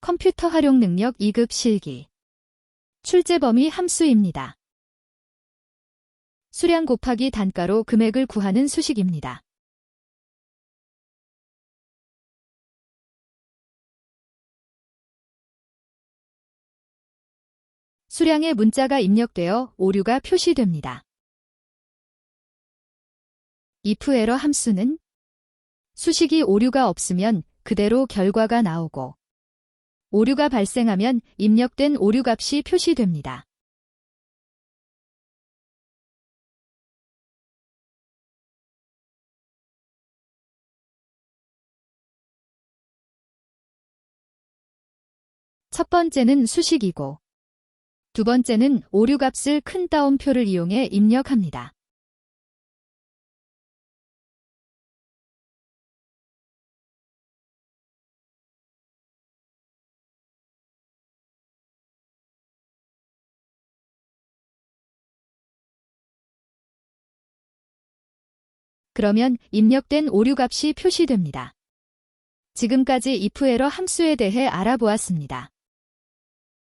컴퓨터 활용 능력 2급 실기. 출제 범위 함수입니다. 수량 곱하기 단가로 금액을 구하는 수식입니다. 수량의 문자가 입력되어 오류가 표시됩니다. if 에러 함수는 수식이 오류가 없으면 그대로 결과가 나오고 오류가 발생하면 입력된 오류 값이 표시됩니다. 첫 번째는 수식이고 두 번째는 오류 값을 큰 따옴표를 이용해 입력합니다. 그러면 입력된 오류 값이 표시됩니다. 지금까지 if 에러 함수에 대해 알아보았습니다.